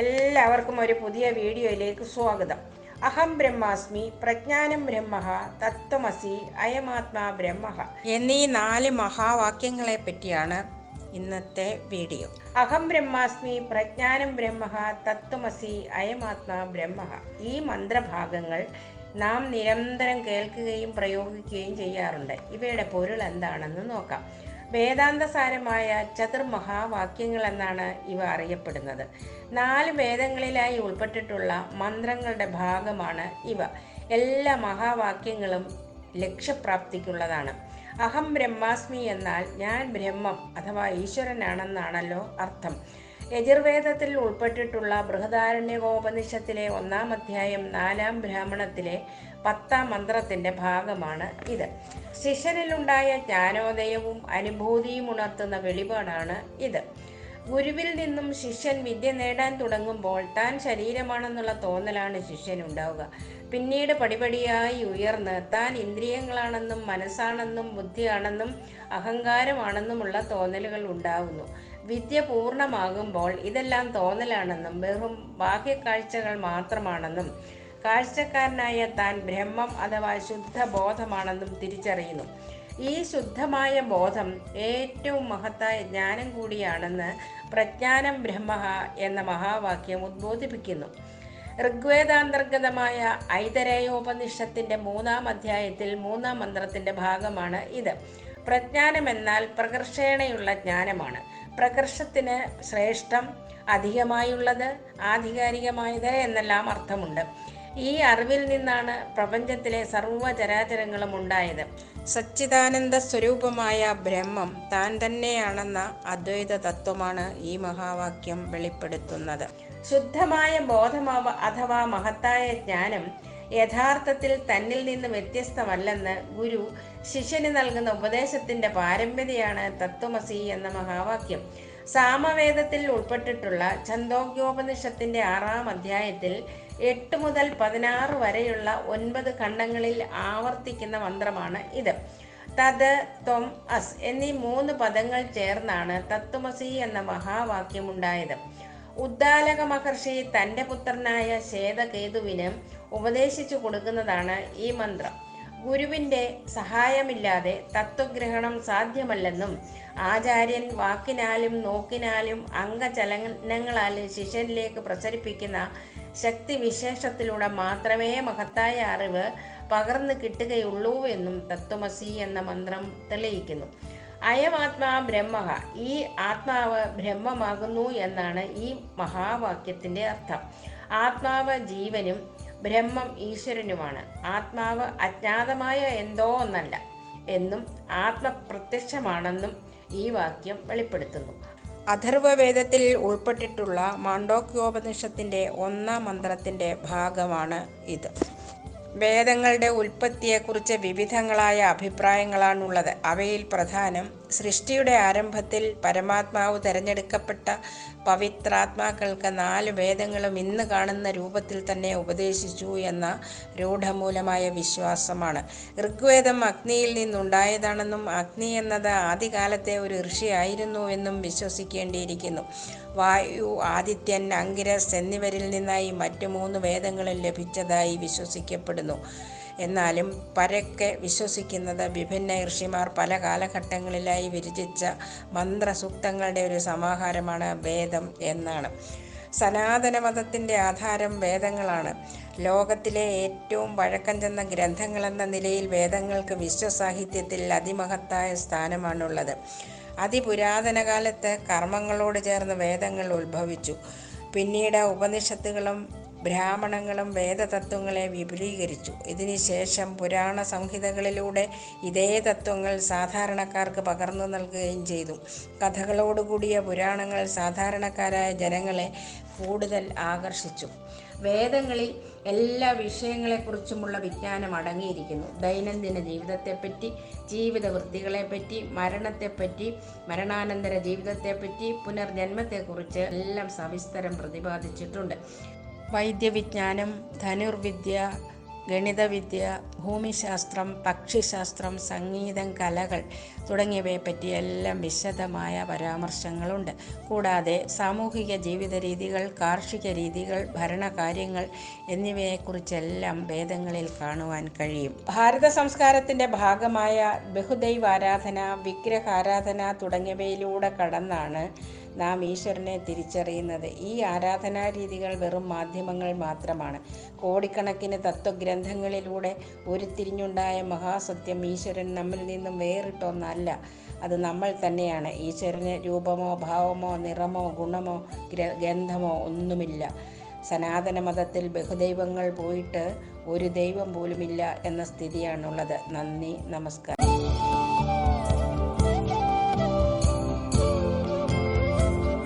എല്ലാവർക്കും ഒരു പുതിയ വീഡിയോയിലേക്ക് സ്വാഗതം. അഹം ബ്രഹ്മാസ്മി പ്രജ്ഞാനം ബ്രഹ്മ തത്വമസി അയമാത്മാ ബ്രഹ്മ എന്നീ നാല് മഹാവാക്യങ്ങളെ പറ്റിയാണ് ഇന്നത്തെ വീഡിയോ. അഹം ബ്രഹ്മാസ്മി പ്രജ്ഞാനം ബ്രഹ്മ തത്വമസി അയമാത്മാ ബ്രഹ്മ ഈ മന്ത്രഭാഗങ്ങൾ നാം നിരന്തരം കേൾക്കുകയും പ്രയോഗിക്കുകയും ചെയ്യാറുണ്ട്. ഇവയുടെ പൊരുൾ എന്താണെന്ന് നോക്കാം. വേദാന്തസാരമായ ചതുർമഹാവാക്യങ്ങൾ എന്നാണ് ഇവ അറിയപ്പെടുന്നത്. നാല് വേദങ്ങളിലായി ഉൾപ്പെട്ടിട്ടുള്ള മന്ത്രങ്ങളുടെ ഭാഗമാണ് ഇവ. എല്ലാ മഹാവാക്യങ്ങളും ലക്ഷ്യപ്രാപ്തിക്കുള്ളതാണ്. അഹം ബ്രഹ്മാസ്മി എന്നാൽ ഞാൻ ബ്രഹ്മം അഥവാ ഈശ്വരനാണെന്നാണല്ലോ അർത്ഥം. യജുർവേദത്തിൽ ഉൾപ്പെട്ടിട്ടുള്ള ബൃഹദാരണ്യകോപനിഷത്തിലെ ഒന്നാം അധ്യായം നാലാം ബ്രാഹ്മണത്തിലെ പത്താം മന്ത്രത്തിന്റെ ഭാഗമാണ് ഇത്. ശിഷ്യനിലുണ്ടായ ജ്ഞാനോദയവും അനുഭൂതിയും ഉണർത്തുന്ന വെളിപാടാണ് ഇത്. ഗുരുവിൽ നിന്നും ശിഷ്യൻ വിദ്യ നേടാൻ തുടങ്ങുമ്പോൾ താൻ ശരീരമാണെന്നുള്ള തോന്നലാണ് ശിഷ്യൻ ഉണ്ടാവുക പിന്നീട് പടിപടിയായി ഉയർന്ന് താൻ ഇന്ദ്രിയങ്ങളാണെന്നും മനസ്സാണെന്നും ബുദ്ധിയാണെന്നും അഹങ്കാരമാണെന്നുമുള്ള തോന്നലുകൾ ഉണ്ടാവുന്നു. വിദ്യ പൂർണമാകുമ്പോൾ ഇതെല്ലാം തോന്നലാണെന്നും വെറും ബാഹ്യക്കാഴ്ചകൾ മാത്രമാണെന്നും കാഴ്ചക്കാരനായ താൻ ബ്രഹ്മം അഥവാ ശുദ്ധ ബോധമാണെന്നും തിരിച്ചറിയുന്നു. ഈ ശുദ്ധമായ ബോധം ഏറ്റവും മഹത്തായ ജ്ഞാനം കൂടിയാണെന്ന് പ്രജ്ഞാനം ബ്രഹ്മ എന്ന മഹാവാക്യം ഉദ്ബോധിപ്പിക്കുന്നു. ഋഗ്വേദാന്തർഗതമായ ഐതരേയോപനിഷത്തിന്റെ മൂന്നാം അധ്യായത്തിൽ മൂന്നാം മന്ത്രത്തിന്റെ ഭാഗമാണ് ഇത്. പ്രജ്ഞാനം എന്നാൽ പ്രകർഷേണയുള്ള ജ്ഞാനമാണ്. പ്രകർഷത്തിന് ശ്രേഷ്ഠം അധികമായുള്ളത് ആധികാരികമായത് എന്നെല്ലാം അർത്ഥമുണ്ട്. ഈ അറിവിൽ നിന്നാണ് പ്രപഞ്ചത്തിലെ സർവചരാചരങ്ങളും ഉണ്ടായത്. സച്ചിദാനന്ദ സ്വരൂപമായ ബ്രഹ്മം താൻ തന്നെയാണെന്ന അദ്വൈത തത്വമാണ് ഈ മഹാവാക്യം വെളിപ്പെടുത്തുന്നത്. ശുദ്ധമായ ബോധമാവ അഥവാ മഹത്തായ ജ്ഞാനം യഥാർത്ഥത്തിൽ തന്നിൽ നിന്ന് വ്യത്യസ്തമല്ലെന്ന് ഗുരു ശിഷ്യന് നൽകുന്ന ഉപദേശത്തിന്റെ പാരമ്പര്യമാണ് തത്വമസി എന്ന മഹാവാക്യം. സാമവേദത്തിൽ ഉൾപ്പെട്ടിട്ടുള്ള ഛന്തോഗ്യോപനിഷത്തിന്റെ ആറാം അധ്യായത്തിൽ എട്ട് മുതൽ പതിനാറ് വരെയുള്ള ഒൻപത് ഖണ്ഡങ്ങളിൽ ആവർത്തിക്കുന്ന മന്ത്രമാണ് ഇത്. തത് ത്വം അസ് എന്നീ മൂന്ന് പദങ്ങൾ ചേർന്നാണ് തത്വമസി എന്ന മഹാവാക്യം ഉണ്ടായത് ഉദ്ദാലക മഹർഷി തന്റെ പുത്രനായ ശ്വേതകേതുവിന് ഉപദേശിച്ചു കൊടുക്കുന്നതാണ് ഈ മന്ത്രം. ഗുരുവിന്റെ സഹായമില്ലാതെ തത്വഗ്രഹണം സാധ്യമല്ലെന്നും ആചാര്യൻ വാക്കിനാലും നോക്കിനാലും അംഗചലനങ്ങളാലും ശിഷ്യനിലേക്ക് പ്രസരിപ്പിക്കുന്ന ശക്തി വിശേഷത്തിലൂടെ മാത്രമേ മഹത്തായ അറിവ് പകർന്നു കിട്ടുകയുള്ളൂ എന്നും തത്വമസി എന്ന മന്ത്രം തെളിയിക്കുന്നു. അയമാത്മാ ബ്രഹ്മ ഈ ആത്മാവ് ബ്രഹ്മമാകുന്നു എന്നാണ് ഈ മഹാവാക്യത്തിന്റെ അർത്ഥം. ആത്മാവ് ജീവനും ബ്രഹ്മം ഈശ്വരനുമാണ്. ആത്മാവ് അജ്ഞാതമായ എന്തോ ഒന്നല്ല എന്നും ആത്മപ്രത്യക്ഷമാണെന്നും ഈ വാക്യം വെളിപ്പെടുത്തുന്നു. അഥർവവേദത്തിൽ ഉൾപ്പെട്ടിട്ടുള്ള മാണ്ഡോക്യോപനിഷത്തിന്റെ ഒന്നാം മന്ത്രത്തിന്റെ ഭാഗമാണ് ഇത്. വേദങ്ങളുടെ ഉൽപ്പത്തിയെക്കുറിച്ച് വിവിധങ്ങളായ അഭിപ്രായങ്ങളാണുള്ളത്. അവയിൽ പ്രധാനം സൃഷ്ടിയുടെ ആരംഭത്തിൽ പരമാത്മാവ് തിരഞ്ഞെടുക്കപ്പെട്ട പവിത്രാത്മാക്കൾക്ക് നാല് വേദങ്ങളും ഇന്ന് കാണുന്ന രൂപത്തിൽ തന്നെ ഉപദേശിച്ചു എന്ന രൂഢമൂലമായ വിശ്വാസമാണ്. ഋഗ്വേദം അഗ്നിയിൽ നിന്നുണ്ടായതാണെന്നും അഗ്നി എന്നത് ആദ്യകാലത്തെ ഒരു ഋഷിയായിരുന്നു എന്നും വിശ്വസിക്കേണ്ടിയിരിക്കുന്നു. വായു ആദിത്യൻ അങ്കിരസ് എന്നിവരിൽ നിന്നായി മറ്റു മൂന്ന് വേദങ്ങളും ലഭിച്ചതായി വിശ്വസിക്കപ്പെടുന്നു. എന്നാലും പരക്കെ വിശ്വസിക്കുന്നത് വിഭിന്ന ഋഷിമാർ പല കാലഘട്ടങ്ങളിലായി വിരചിച്ച മന്ത്രസൂക്തങ്ങളുടെ ഒരു സമാഹാരമാണ് വേദം എന്നാണ്. സനാതന മതത്തിന്റെ ആധാരം വേദങ്ങളാണ്. ലോകത്തിലെ ഏറ്റവും പഴക്കം ചെന്ന ഗ്രന്ഥങ്ങളെന്ന നിലയിൽ വേദങ്ങൾക്ക് വിശ്വസാഹിത്യത്തിൽ അതിമഹത്തായ സ്ഥാനമാണുള്ളത്. അതിപുരാതന കാലത്ത് കർമ്മങ്ങളോട് ചേർന്ന് വേദങ്ങൾ ഉത്ഭവിച്ചു. പിന്നീട് ഉപനിഷത്തുകളും ബ്രാഹ്മണങ്ങളും വേദതത്വങ്ങളെ വിപുലീകരിച്ചു. ഇതിനുശേഷം പുരാണ സംഹിതകളിലൂടെ ഇതേ തത്വങ്ങൾ സാധാരണക്കാർക്ക് പകർന്നു നൽകുകയും ചെയ്തു. കഥകളോടുകൂടിയ പുരാണങ്ങൾ സാധാരണക്കാരായ ജനങ്ങളെ കൂടുതൽ ആകർഷിച്ചു. വേദങ്ങളിൽ എല്ലാ വിഷയങ്ങളെക്കുറിച്ചുമുള്ള വിജ്ഞാനം അടങ്ങിയിരിക്കുന്നു. ദൈനംദിന ജീവിതത്തെപ്പറ്റി ജീവിത വൃത്തികളെപ്പറ്റി മരണത്തെപ്പറ്റി മരണാനന്തര ജീവിതത്തെപ്പറ്റി പുനർജന്മത്തെക്കുറിച്ച് എല്ലാം സവിസ്തരം പ്രതിപാദിച്ചിട്ടുണ്ട്. വൈദ്യവിജ്ഞാനം ധനുർവിദ്യ ഗണിതവിദ്യ ഭൂമിശാസ്ത്രം പക്ഷിശാസ്ത്രം സംഗീതം കലകൾ തുടങ്ങിയവയെപ്പറ്റി എല്ലാം വിശദമായ പരാമർശങ്ങളുണ്ട്. കൂടാതെ സാമൂഹിക ജീവിത രീതികൾ കാർഷിക രീതികൾ ഭരണകാര്യങ്ങൾ എന്നിവയെക്കുറിച്ചെല്ലാം വേദങ്ങളിൽ കാണുവാൻ കഴിയും. ഭാരത സംസ്കാരത്തിന്റെ ഭാഗമായ ബഹുദൈവാരാധന വിഗ്രഹാരാധന തുടങ്ങിയവയിലൂടെ കടന്നാണ് നാം ഈശ്വരനെ തിരിച്ചറിയുന്നത്. ഈ ആരാധനാ രീതികൾ വെറും മാധ്യമങ്ങൾ മാത്രമാണ്. കോടിക്കണക്കിന് തത്വഗ്രന്ഥങ്ങളിലൂടെ ഉരുത്തിരിഞ്ഞുണ്ടായ മഹാസത്യം ഈശ്വരൻ നമ്മിൽ നിന്നും വേറിട്ടൊന്നല്ല. അത് നമ്മൾ തന്നെയാണ്. ഈശ്വരന് രൂപമോ ഭാവമോ നിറമോ ഗുണമോ ഗന്ധമോ ഒന്നുമില്ല. സനാതന മതത്തിൽ ബഹുദൈവങ്ങൾ പോയിട്ട് ഒരു ദൈവം പോലുമില്ല എന്ന സ്ഥിതിയാണുള്ളത്. നന്ദി നമസ്കാരം.